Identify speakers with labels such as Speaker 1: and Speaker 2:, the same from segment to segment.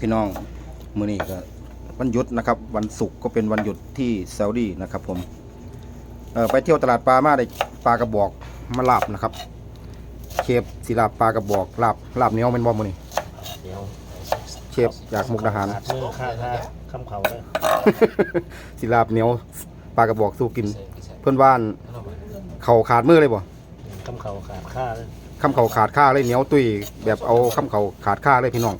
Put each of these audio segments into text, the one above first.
Speaker 1: พี่น้องมื้อนี้ก็วันหยุดนะครับ วันศุกร์ก็เป็นวันหยุดที่ซาอุดีนะครับผมเออไปเที่ยวตลาดปลามาได้ปลากระบอกมาลาบนะครับ เชฟสิลาบปลากระบอกลาบลาบเหนียวเป็นบ่มื้อนี้
Speaker 2: เดี๋ยว
Speaker 1: เชฟจากมุกดาหาร
Speaker 2: ขาดมือค่าค่าคำเขาเลย
Speaker 1: สิลาบเหนียวปลากระบอกสู้กิน เพื่อนบ้าน เขาขาดมือเลยบ่
Speaker 2: คำเขาขาดค่าเลย
Speaker 1: คำเขาขาดค่าเลยเหนียวตุยแบบเอาคำเขาขาดค่าเลยพี่น้อง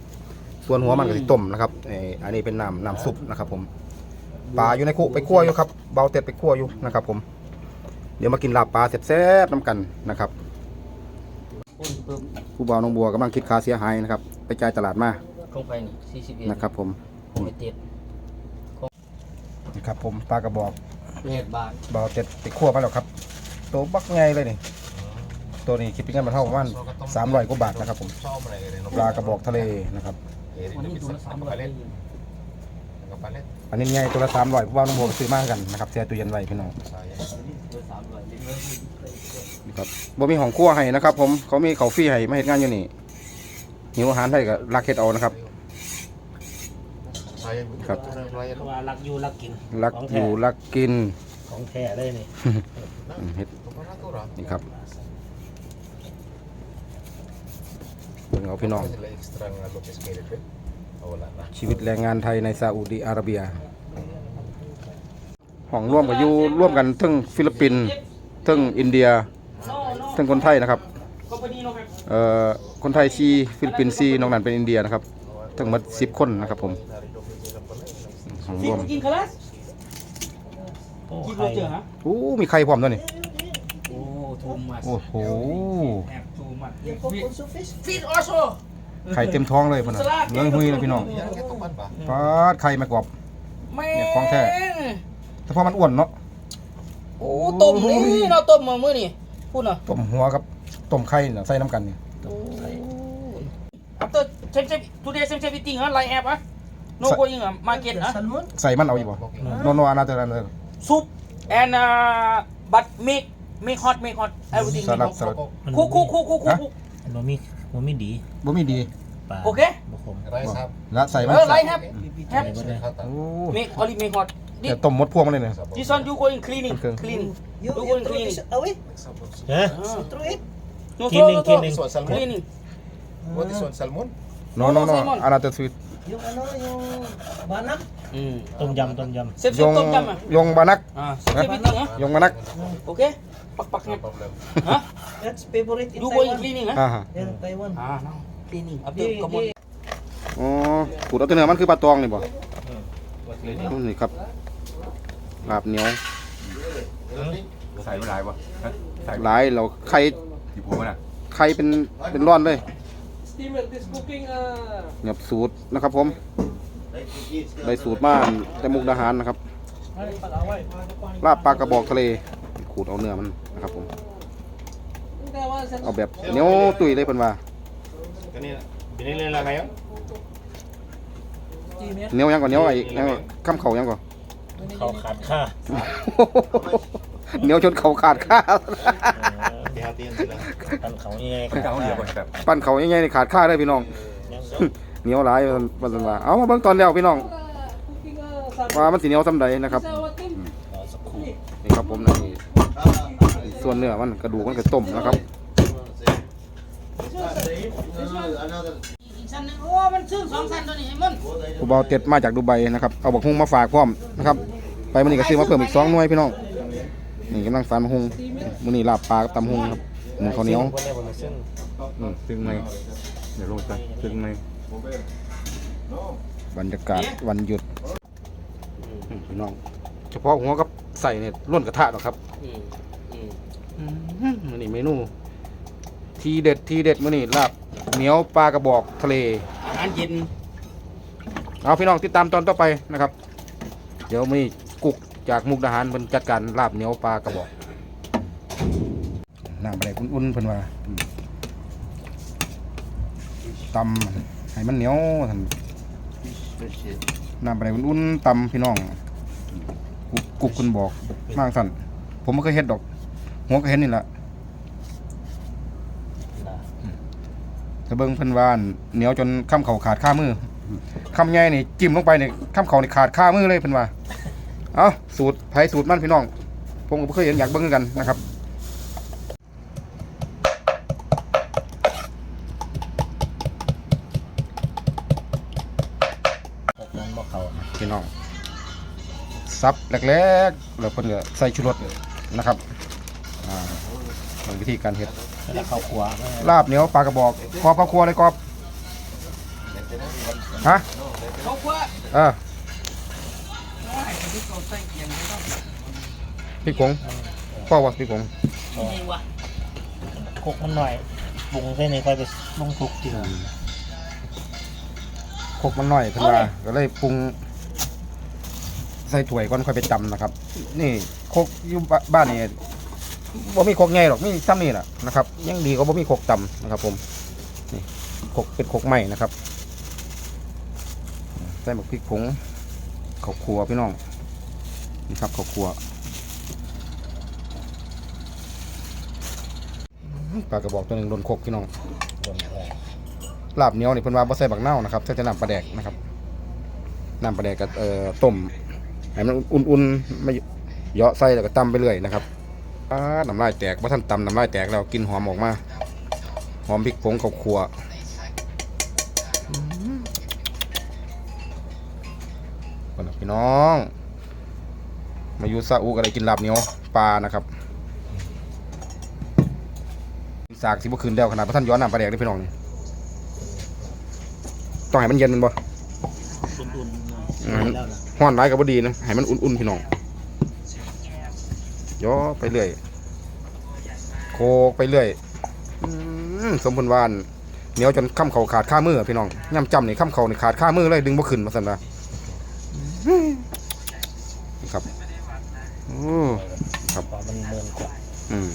Speaker 1: ส่วนหัวมันก็สิต้มนะครับเอ่ออันนี้เป็นน้ำน้ำซุปนะครับ ผมปลาอยู่ในคุไปคั่วอยู่ครับเบาเต็ดไปคั่วอยู่นะครับ ผม เดี๋ยวมากินลาบปลาแซ่บๆน้ำกันนะครับ
Speaker 3: ปุ่นปึ๊บ
Speaker 1: ผู้บ่าวน้องบัวกำลังคิดค่าเสียหายนะครับ ไปจ่ายตลาดมา
Speaker 3: ลงไปนี่สี่สิบเอ็ด
Speaker 1: นะครับ ผม
Speaker 3: ไปเจ็ด
Speaker 1: นะครับ ผมปลากระบอก
Speaker 3: เจ็ดบาท
Speaker 1: เบาเต็ดไปคั่วมาแล้วครับตัวบักไงเลยนี่ตัวนี้คิดเป็นเงินมาเท่าประมาณสามร้อยกว่าบาทนะครับ ผมปลากระบอกทะเลนะครับ
Speaker 3: วันนี้ตัวละสามร้อย
Speaker 1: อันนี้ไงตัวละสามร้อยผู้บ่าวน้องบัวก็ซื้อมากันนะครับแช่ตู้เย็นไว้พี่น้อง
Speaker 3: ตัวสามร้อย
Speaker 1: ครับบ่มีของครัวให้นะครับ ผมเขามีเขาวฟรีให้มาเฮ็ดงานอยู่นี่หิวอาหารให้ก็รักเฮ็ดเอานะครับครับ
Speaker 2: เพราะว่ารักอยู่รักกิน
Speaker 1: รัก
Speaker 2: ของ
Speaker 1: อ
Speaker 2: แท้
Speaker 1: ยู่รักกิน
Speaker 2: ของแท้เลยนี่
Speaker 1: อืมเฮ็ดนี่ครับ เบิ่งเอาพี่น้อง ชีวิตแรงงานไทยในซาอุดิอาระเบียห้องร่วมกับอยู่ร่วมกันทั้งฟิลิปปินส์ทั้งอินเดียทั้งคนไทยนะครับเอ่อคนไทยซีฟิลิปปินส์ซีนอกนั้นเป็นอินเดียนะครับทั้งหมดสิบคนนะครับผมห้องร่วม
Speaker 3: กินคลาส
Speaker 2: โอ้
Speaker 3: กิน
Speaker 2: ไข่
Speaker 3: โรเจอร์ฮะ
Speaker 1: โอ้มีใครพร้อมด้วยนี่
Speaker 3: โอ้ทูมัส
Speaker 1: โอ้โห
Speaker 3: แอบทูมัสฟิตออโซ
Speaker 1: ไข่เต็มท้องเลยพ่นน่ะเรื่องหุยเลยพี่น้องปาดไข่มากรอบ
Speaker 3: แม่
Speaker 1: เนี่ยของแท้ แต่พอมันอ้วนเนาะ
Speaker 3: โอ้ต้มนี่เราต้มมามื้อนี่พูดหน่อย
Speaker 1: ต้มหัวกับต้มไข่น่ะใส่น้ำกันนี่
Speaker 3: after same same today same same eating ฮะไลน์แอปฮะ no going อะ market ฮะ
Speaker 1: ใส่มันเอาอยู่บ่โนโนอานาเตอร์นาเตอร์
Speaker 3: soup and uh, but make make hot make hot everything
Speaker 1: ส
Speaker 3: make
Speaker 1: ลัด
Speaker 3: hot
Speaker 1: สลัด
Speaker 2: มัน
Speaker 3: คุกคุกคุกคุกคุกคุก
Speaker 2: มันมีมันมีดี
Speaker 1: บ่มีดี
Speaker 2: ปลา
Speaker 3: โอเค
Speaker 2: บ่คม
Speaker 1: แล้วใส่มัน
Speaker 3: เออไลน์แอปแอป
Speaker 2: ไม่ได้
Speaker 1: โอ้
Speaker 3: make only make hot
Speaker 1: เดี๋ยวต้มหมดพวงมาเลยเนี่ย
Speaker 3: this one you going cleaning
Speaker 1: Okay.
Speaker 3: clean
Speaker 4: You,
Speaker 3: you
Speaker 4: you
Speaker 3: going
Speaker 4: throw
Speaker 3: cleaning
Speaker 4: this away,
Speaker 2: เฮ้ย
Speaker 3: Ah.
Speaker 4: throw it.
Speaker 3: no
Speaker 2: Cleaning,
Speaker 3: throw, no throw.
Speaker 2: cleaning.
Speaker 3: cleaning
Speaker 5: What is one salmon?
Speaker 1: โนโนโน
Speaker 3: Simon.
Speaker 1: อานาเตอร์สวีท
Speaker 4: Yung ano, yung banak.
Speaker 3: อืม
Speaker 2: ต้มยำต้มย
Speaker 3: เซฟเซ
Speaker 1: ย
Speaker 3: ฟ
Speaker 1: ง
Speaker 3: ต้มยำอะ
Speaker 1: ยงบานัก
Speaker 3: อ่าเซฟเซฟ eating ฮะ
Speaker 1: ยงบานัก
Speaker 3: โอเค ปักปักเนี่ยฮะ
Speaker 4: That's favorite in
Speaker 3: you going
Speaker 4: Taiwan.
Speaker 3: cleaning ฮะ
Speaker 1: อ่าฮะ
Speaker 4: Yeah, Taiwan.
Speaker 3: อ่า no cleaning
Speaker 4: Di,
Speaker 3: after come on
Speaker 4: di,
Speaker 1: อ๋อขูดเอาตัวเนื้อมันคือปลาตองนี่บ่นี่ครับลาบเหนียว
Speaker 5: ใส่ไม่หลายวะใส่
Speaker 1: หลายเราไข่
Speaker 5: ที่ผมน่ะ
Speaker 1: ไข่เป็นเป็นร่อนเลย
Speaker 3: steamer this cooking อ่า
Speaker 1: เหยียบสูตรนะครับผมได้สูตรมาแต่มุกดาหารนะครับ ลาบปลากระบอกทะเล ขูดเอาเนื้อมันนะครับผม เอาแบบเหนียวตุยเลยเพิ่นว่า
Speaker 5: ก็นี่เป็นนี่เลยละไงอะ
Speaker 1: เหนียวยังก่อนเหนียวไอ้ยังก่อนข้ามเข่ายังก่อนำ
Speaker 2: เขาขาดค่า
Speaker 1: เหนียวจนเข่าขาดข้า
Speaker 5: เดี๋ยวเตียนสิละ
Speaker 2: ตันเขายังไง
Speaker 5: เขาจะเอาเหนียวก่อนแบบ
Speaker 1: ปั้นเข่ายังไงนี่ขาดข้าเลยพี่น้อง
Speaker 2: ยัง
Speaker 1: เหนียวหลายว่าว่าซั่นว่าเอามาเบิ่งตอนแล้วพี่น้องว่ามันสิเหนียวซำใดนะครับ
Speaker 2: รอสักครู่
Speaker 1: นี่ครับผมนี่ ส่วนเนื้อมันกระดูกมันก็ต้มนะครับ
Speaker 3: อีกชั้นหนึงโอ้ มันซึ่งสองชั้นตัวนี้ไอ้มัน
Speaker 1: ผู้เบาเต็ดมาจากดูไบนะครับเอาบักฮุงมาฝากพร้อมนะครับไปมื้อนี้ก็ซื้อมาเพิ่มอีกสองหน่วยพี่น้องนี่กำลังฟันบักฮุงมื้อนี้ลาบปลากับตำฮุงครับหมูข้าวเหนียว
Speaker 2: คนนี้ผมซึ่ง
Speaker 1: อืมซึ่งไหมเดี๋ยวลงไปซึ่งไหมบรรยากาศวันหยุดอืมพี่น้อง เฉพาะหัวกับใส่เนี่ยล้นกระทะหรอกครับ
Speaker 3: อืมอื ม
Speaker 1: อืมมื้อนี้เมนู ทีเด็ดทีเด็ดมื้อนี้ลาบเหนียวปลากระบอกทะเล
Speaker 3: อาหารเย็น
Speaker 1: เอาพี่น้องติดตามตอนต่อไปนะครับ เดี๋ยวมีกุกจากมุกดาหารเพิ่นจัดการลาบเหนียวปลากระบอกน้ำอะไรอุ่นๆเพิ่นว่าอืมตำให้มันเหนียวท่านน้ำอะไรอุ่นๆตำพี่น้องกุกกุกเพิ่นบอกมากสั่นผมไม่เคยเฮ็ดดอก หัวก็เห็นนี่แหละถ้าเบิ่งเพิ่นว่าเหนียวจนข้ามเข่าขาดข้ามือคำใหญ่นี่จิ้มลงไปนี่คำเขานี่ขาดค่ามือเลยเพิ่นว่าเอาสูตรไผสูตรมันพี่น้องผมก็บ่เคยเห็นอยากเบิ่งคือกันนะครับ
Speaker 2: หกนั้นบ่เขานะ
Speaker 1: พี่น้องซับแรกๆแล้วเพิ่นก็ใส่ชูรสนะครับอ่า เป็นวิธีการเฮ็ด
Speaker 2: แล้วเขาขัวไม่
Speaker 1: ลาบเหนียวปลากระบอกกรอบข้าวครัวเลยกรอบฮะ
Speaker 3: เขาคว้า
Speaker 1: เออ
Speaker 3: ว่าให้คนที่เขาใส่เกียงไม่ต้อง
Speaker 1: พริกผงพ่อว่าพริกผง
Speaker 3: นี่วะ
Speaker 2: คกมันหน่อยปรุงเส้นนี้ค่อยไปลงทุกที
Speaker 1: โคกมันน้อยเพิ่นว่าก็เลยปรุงใส่ถ้วยก่อนค่อยไปตำนะครับ นี่โคกอยู่บ้บ้านนี่ บ่มีโคกใหญ่หรอกมีซ้ำนี่แหละนะครับยังดีกว่าบ่มีโคกต่ำนะครับ ผมนี่โคกเป็นโคกใหม่นะครับใส่หมกพริกผงข้าวคั่วพี่น้องนี่ครับข้าวคั่วปลากระบอกตัวหนึ่งโดนโคกพี่น้อง
Speaker 2: ลา
Speaker 1: บเหนียวนี่เพิ่นว่าบ่ใส่บักเน่านะครับใส่แต่น้ำปลาแดกนะครับน้ำปลาแดกกับเอ่อต้มให้มันอุ่นๆไม่เยาะใส่แล้วก็ตำไปเรื่อยนะครับ อ้าน้ำลายแตกบ่ทันตำน้ำลายแตกแล้วกลินหอมออกมา หอมพริกผงข้าวคั่วอืมก่อนนะพี่น้อง มาอยู่ซาอุก็ได้กินลาบเหนียวปลานะครับสากสิบ่คืนเดียวขนาดพระท่านย้อนน้ำปลาแดกได้อพี่น้องนี่ต้องให้มันเย็นแมันบ่
Speaker 2: อุ่นๆหน่อย
Speaker 1: อืม
Speaker 2: แล้วนะ
Speaker 1: ห้อนร้ายก็บ่ดีนะให้มันอุ่นๆพี่น้อง ย่อไปเรื่อย โคกไปเรื่อยอืมสมบูรณ์วานเหนียวจนข้ามเขาขาดข้ามือพี่น้องย่ำจำนี่ข้ามเขานี่ขาดข้ามือเลยดึงบ่ขึ้นมาสั่นนะนี่ครับโอ้ครับ
Speaker 2: พอมันเมินกว่า
Speaker 1: อืม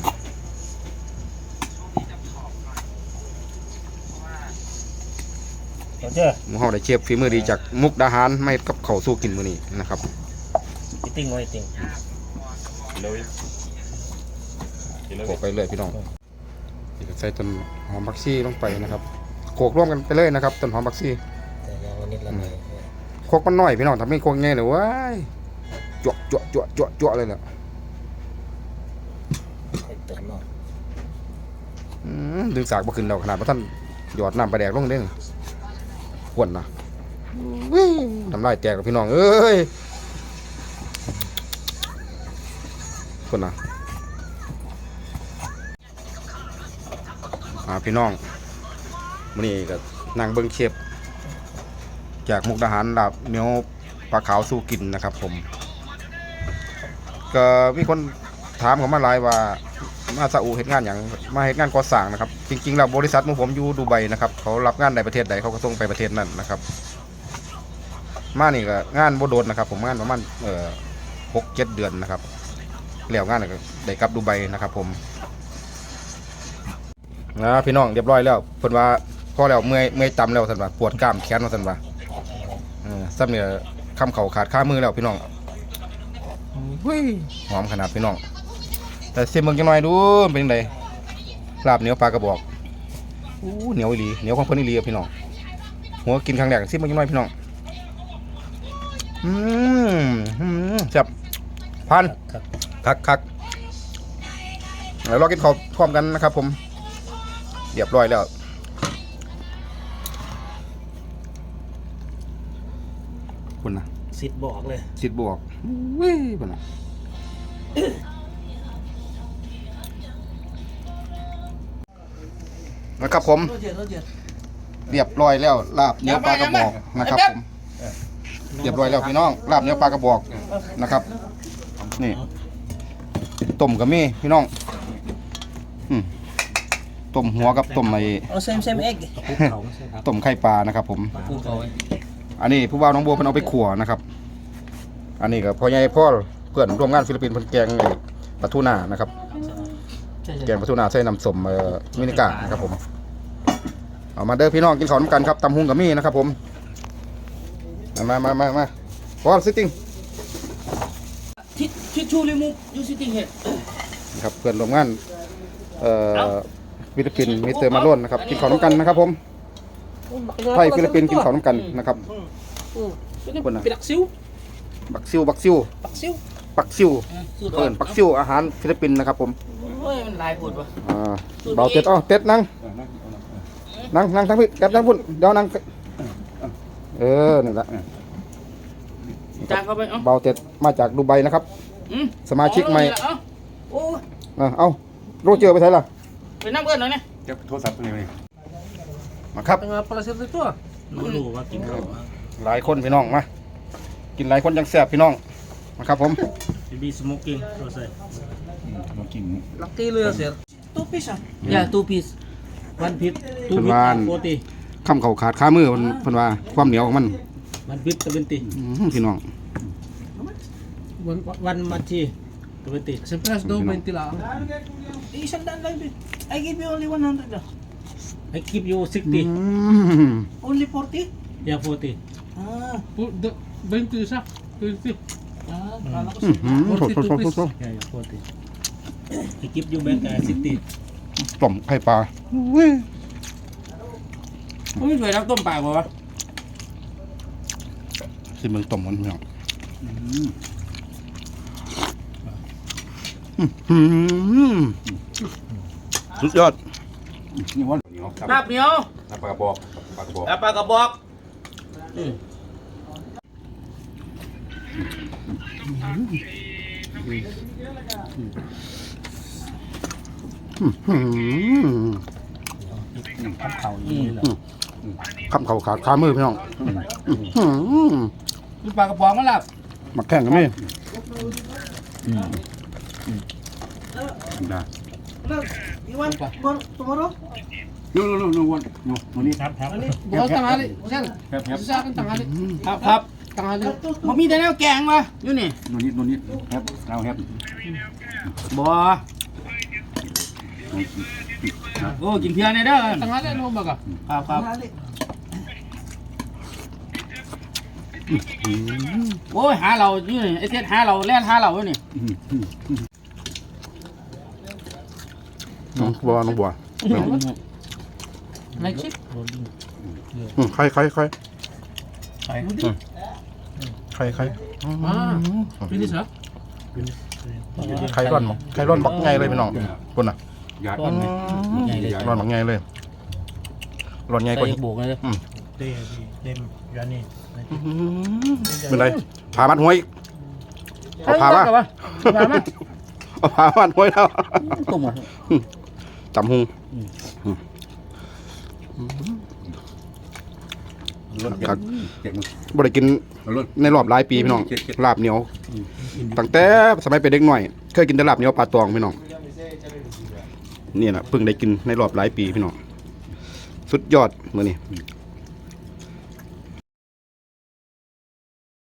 Speaker 2: เดี๋ยวเจ้อ
Speaker 1: หมูเฮาได้เชฟฝีมือดีจากมุกดาหารไม่กับเขาวสู้กินมื้อนี้นะครับ
Speaker 2: อีติ้งไว้ติ้ง
Speaker 1: โขกไปเรื่อยพี่น้องนี่ก็ใส่ต้นหอมบักซี่ลงไปนะครับโขกร่วมกันไปเลยนะครับต้นหอมบักซี่
Speaker 2: แต่ยังวันนี้ละหน่อย
Speaker 1: โคกมันน้อยพี่น้องทำให้โคกง่ายเลยเว้ายจวกจวกจวกจวกจวกเลยเนี่ย
Speaker 2: ค่อยเติมหน่อย
Speaker 1: อืมดึงสากมาขึ้นแล้วขนาดว่าท่านหยอดน้ำปลาแดกลงเด้งขวนนะอุ้ยน้ำลายแตกแล้วพี่น้องเอ้ย ขวนนะอาพี่น้องมื้อนี้ก็นั่งเบิ้งเชฟจากมุกดาหารลาบเนียวปลาขาวสู้กินนะครับ ผม ก็มีคนถามเขามาหลายว่ามาซาอุเฮ็ดงานอย่างมาเฮ็ดงานก่อสร้างนะครับ จริงๆแล้วบริษัทของผมอยู่ดูไบนะครับ เขารับงานในประเทศใดเขาก็ส่งไปประเทศนั้นนะครับ มานี่ก็งานบ่โดนนะครับ ผมงานประมาณเอ่อหกเจ็ดเดือนนะครับ แล้วงานก็ได้กลับดูไบนะครับ ผมนะพี่น้องเรียบร้อยแล้วเพิ่นว่าพอแล้วเมื่อยเมื่อยตำแล้วท่านว่าปวดกล้ามแขนว่าท่านว่าเออซ้ำเนี่ยคำเข่าขาดข้ามือแล้วพี่น้องอุ้ยหอมขนาดพี่น้อง แต่เสียมเบิ่งจังหน่อยดูมันเป็นจังไดลาบเหนียวปลากระบอกอู้เหนียวอีหลีเหนียวของเพิ่นอีหลีครับพี่น้องหัวกินครั้งแรกเสียมเบิ่งจังหน่อยพี่น้องอืมอืมจับพัน
Speaker 2: ครับ
Speaker 1: คักคักเดี๋ยวรอกินข้าวพร้อมกันนะครับ ผมเรียบร้อยแล้วคุณนะ
Speaker 2: ซิดบอกเลย
Speaker 1: สิบบวกอุ้ยคุณนะนะครับผม
Speaker 4: โรเจอร์โรเจอร์
Speaker 1: เรียบร้อยแล้วลาบเนื้อปลากระบอกนะครับผมเรียบร้อยแล้วพี่น้องลาบเนื้อปลากระบอกนะครับ นี่ ต้มกับมีพี่น้องอืมต้มหัวกับต้มไอ้
Speaker 4: เอาเซมเซมเอ็ก
Speaker 2: ภูเขาไม่ใช่ครับ
Speaker 1: ต้มไข่ปลานะครับผม
Speaker 4: ปูเขาไว้
Speaker 1: อันนี้ผู้บ่าวน้องบัวเพิ่นเอาไปขั่วนะครับ อันนี้ก็พ่อใหญ่พ่อเพื่อนร่วมงานฟิลิปปินส์เพิ่นแกงไอ้ปลาทูน่านะครับ
Speaker 4: ใช่
Speaker 1: แกงปลาทูน่าใส่น้ำส้มเอ่อมินิก้านะครับผม เอามาเด้อพี่น้องกินข้าวน้ำกันครับตำหุงกับมี่นะครับผม มามามามาพร้อมซิตติ้ง
Speaker 3: ทิ ชทิชชูรีมูฟยูซิติ้งเฮด
Speaker 1: นะครับเพื่อนร่วมงานเอ่อฟิลิปปินส์มิสเตอร์มาโลนนะครับกินข้าวน้ำกันนะครับผมไทยฟิลิปปินส์กินข้าวน้ำกันนะครับคนน่ะ
Speaker 4: เป็นดักซิว
Speaker 1: บักซิวบักซิว
Speaker 4: ปักซิว
Speaker 1: ปักซิว
Speaker 4: สูตร
Speaker 1: เอิ้นปักซิวอาหารฟิลิปปินส์นะครับผม
Speaker 3: เฮ้ยมันลายพูดวะ
Speaker 1: อ่าเบาเต็ดเอ้าเต็ดนั่ง
Speaker 5: เออนั่งเอานั่งเออ
Speaker 1: นั่งนั่งทั้งพี่แกบนั่งพุ่นเดี๋ยวนั่งเออนี่นแหละ
Speaker 3: จางเข้าไปเอ้า
Speaker 1: เบาเต็ดมาจากดูไบนะครับ
Speaker 3: อืม
Speaker 1: สมาชิกใหม่
Speaker 3: เอ้าโอ้ย
Speaker 1: อะเอ้าโรเจอร์ไปไหนล่ะ
Speaker 3: ไปนั่งเพื่อนหน่อยนะ
Speaker 5: เก็บโทรศัพท์ไปเลย
Speaker 1: มาครับ
Speaker 4: เป็นมาปลาเซลตัวรู้รู้ว่ากินข้าว
Speaker 1: หลายคนพี่น้องมากินหลายคนยังแซ่บพี่น้องมาครับผม
Speaker 2: บีสโมกิ้งตัวใส่
Speaker 5: มากิน
Speaker 4: ลักกี้เลยเสีย
Speaker 2: ตู้พิชอะ
Speaker 4: อย่าตูพีสวันพิษตู
Speaker 1: เพิ่น
Speaker 4: พิษ
Speaker 1: ว่า
Speaker 4: โปรตี
Speaker 1: คำเขาขาดขามือมันเพิ่นว่าความเหนียวของมัน
Speaker 4: วันพิษตะเวนตี
Speaker 1: อื้อหือพี่น้อง
Speaker 4: วันวันมาทีตะเวนตี
Speaker 6: Sempre as dou 20 lang.
Speaker 2: Isang daan lang din. I give you only 100 ah.
Speaker 4: ไอ้กิฟยูซิก
Speaker 1: อื
Speaker 4: ตี
Speaker 1: ม
Speaker 2: Only 40?
Speaker 4: อย่าโปรตี
Speaker 2: Ah,
Speaker 6: Po- do- 20 isa. 20.
Speaker 2: ah, kala ko
Speaker 1: อื้อหือโทษโทษโทษโทษโทษ
Speaker 4: อย่าอย่าโปรตีไอ้กิฟยูแบงก์กับซิกตี
Speaker 1: ต้มไข่ปลา
Speaker 3: ไม่มีใครรับต้มปลาบ่วะ
Speaker 1: สิเมืองต้มมันพี่น้องอื้อหือ สุดยอด
Speaker 5: นี่ว่าเหนียวครับ
Speaker 3: ลาบเหนียว
Speaker 5: น้ำปลากระบอกปลากระบอก
Speaker 3: ลาบปลากระบอก
Speaker 1: อื้อหือ
Speaker 4: ทำเข่าอย่างนี้เหรอ
Speaker 1: คำเขาขาดขามือพี่น้องอื้อหือ
Speaker 3: มีปลากระป๋องมั้ยล่ะ
Speaker 1: มาแข่งกันไหม
Speaker 5: ได้
Speaker 2: Look, you want for tomorrow?
Speaker 5: นู่นนู่นนู่นวันนู่นนู่นนี่
Speaker 4: ครับครับ
Speaker 6: Bukas tanghali. Sir,
Speaker 5: แคบแคบ
Speaker 6: sa akin tanghali.
Speaker 3: ครับครับ
Speaker 6: Tanghali.
Speaker 3: มันมีแต่แนวแกงวะอยู่นี่
Speaker 5: นู่นนี่นู่นนี่แคบเราแคบ
Speaker 3: บ่โอ้กินเพียงเนี่ยเด้อ
Speaker 6: Tanghali, ano ba ka?
Speaker 3: ครับครับ
Speaker 2: Tanghali.
Speaker 3: โอ้ยหาเราอยู่นี่ไอ้เทศหาเราแล่นหาเราอยู่นี่
Speaker 1: น้องบัวน้องบัว
Speaker 6: Like chip?
Speaker 1: อืมใครใครใคร
Speaker 4: ใช่
Speaker 1: ใครใคร
Speaker 6: Ah, finish ha?
Speaker 1: ใครร่อนมั้งใครร่อนบักไงเลยพี่น้องคนน่ะ
Speaker 5: หยาด
Speaker 4: ก้อนไหมใหญ่เลย
Speaker 1: ร่อนบักไงเลยร่อนไง
Speaker 4: ใส่
Speaker 1: กว่า
Speaker 4: อีกโบกเลย
Speaker 2: เต็มเต็มยันนี่
Speaker 1: เป็นไรพามัดห้วยอีกเอาพามา
Speaker 3: พามา
Speaker 1: เอาพามัดห้วยแล้ว
Speaker 4: ตุ่มอะ
Speaker 1: จำหุง
Speaker 5: รถ
Speaker 1: ครับ
Speaker 5: เก็บมือ
Speaker 1: บ่ได้กิน
Speaker 5: รถ
Speaker 1: ในรอบหลายปีพี่น้องลาบเหนียว ตั้งแต่สมัยเป็นเด็กหน่อย เคยกินแต่ลาบเหนียวปลาตองพี่น้อง นี่แหละเพิ่งได้กินในรอบหลายปีพี่น้อง สุดยอดมื้อนี้